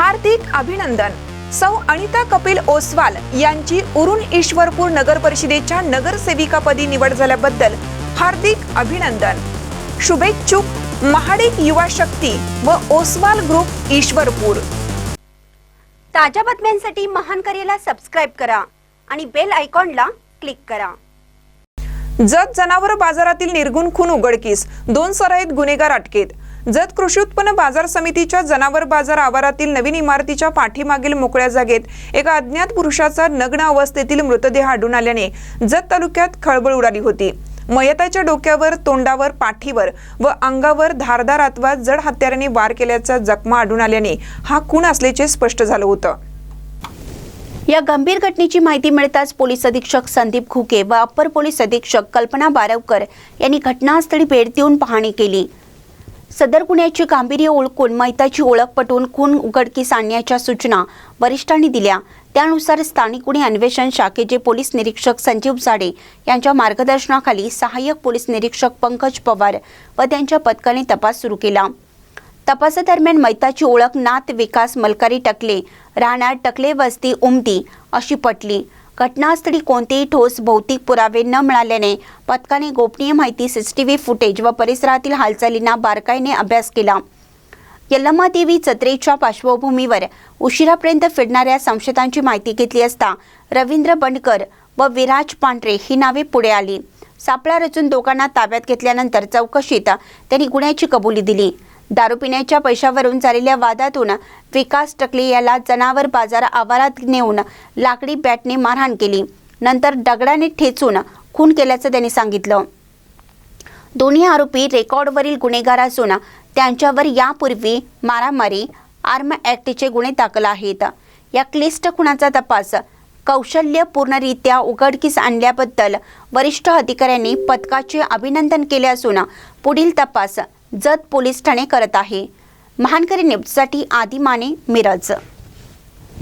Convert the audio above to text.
हार्दिक अभिनंदन. सौ अनिता कपिल ओसवाल यांची उरुण ईश्वरपूर नगर परिषदेच्या नगरसेविकापदी निवड झाल्याबद्दल हार्दिक अभिनंदन. शुभेच्छुक महाडिक युवा शक्ती व ओसवाल ग्रुप ईश्वरपूर. ताज्या बातम्यांसाठी महान करेला सबस्क्राईब करा आणि बेल आयकॉनला क्लिक करा. जत जनावर बाजारातील निर्गुण खून उघडकीस दोन सराईत गुन्हेगार अटकेत. जत कृषी उत्पन्न बाजार समितीच्या जनावर बाजार आवारातील नवीन इमारतीच्या पाठीमागील मोकळ्या जागेत एका अज्ञात पुरुषाचा नग्न अवस्थेतील मृतदेह आढळून आल्याने जत तालुक्यात खळबळ उडाली होती. मयताच्या डोक्यावर तोंडावर पाठीवर व अंगावर धारदार अथवा जड हत्याराने वार केल्याचा जखमा आढळून आल्याने हा खून असल्याचे स्पष्ट झालं होतं. या गंभीर घटनेची माहिती मिळताच पोलीस अधीक्षक संदीप खुके व अप्पर पोलीस अधीक्षक कल्पना बारवकर यांनी घटनास्थळी भेट देऊन पाहणी केली. सदर गुन्ह्याची गांभीर्य ओळखून मैताची ओळख पटवून खून उघडकीस आणण्याच्या सूचना वरिष्ठांनी दिल्या. त्यानुसार स्थानिक गुन्हे अन्वेषण शाखेचे पोलीस निरीक्षक संजीव जाडे यांच्या मार्गदर्शनाखाली सहाय्यक पोलीस निरीक्षक पंकज पवार व त्यांच्या पथकाने तपास सुरू केला. तपासादरम्यान मैताची ओळख नाथ विकास मलकारी टकले राहणार टकले वस्ती उमदी अशी पटली. घटनास्थळी कोणतेही ठोस भौतिक पुरावे न मिळाल्याने पथकाने गोपनीय माहिती सीसीटीव्ही फुटेज व परिसरातील हालचालींना बारकाईने अभ्यास केला. यल्लम्मा देवी जत्रेच्या पार्श्वभूमीवर उशिरापर्यंत फिरणाऱ्या संशयितांची माहिती घेतली असता रवींद्र बंडकर व विराज पांढरे ही नावे पुढे आली. सापळा रचून दोघांना ताब्यात घेतल्यानंतर चौकशीत त्यांनी गुन्ह्याची कबुली दिली. दारू पिण्याच्या पैशावरून झालेल्या वादातून विकास टकले याला जनावर बाजार आवारात नेऊन लाकडी बॅटने मारहाण केली. नंतर दगडाने ठेचून खून केल्याचं त्यांनी सांगितलं. दोन्ही आरोपी रेकॉर्डवरील गुन्हेगार असून त्यांच्यावर यापूर्वी मारामारी आर्म ॲक्टचे गुन्हे दाखल आहेत. या क्लिष्ट खुनाचा तपास कौशल्यपूर्णरित्या उघडकीस आणल्याबद्दल वरिष्ठ अधिकाऱ्यांनी पथकाचे अभिनंदन केले असून पुढील तपास जत पोलीस ठाणे करत आहे. महानकरी न्यूजसाठी आदिमाने मिरज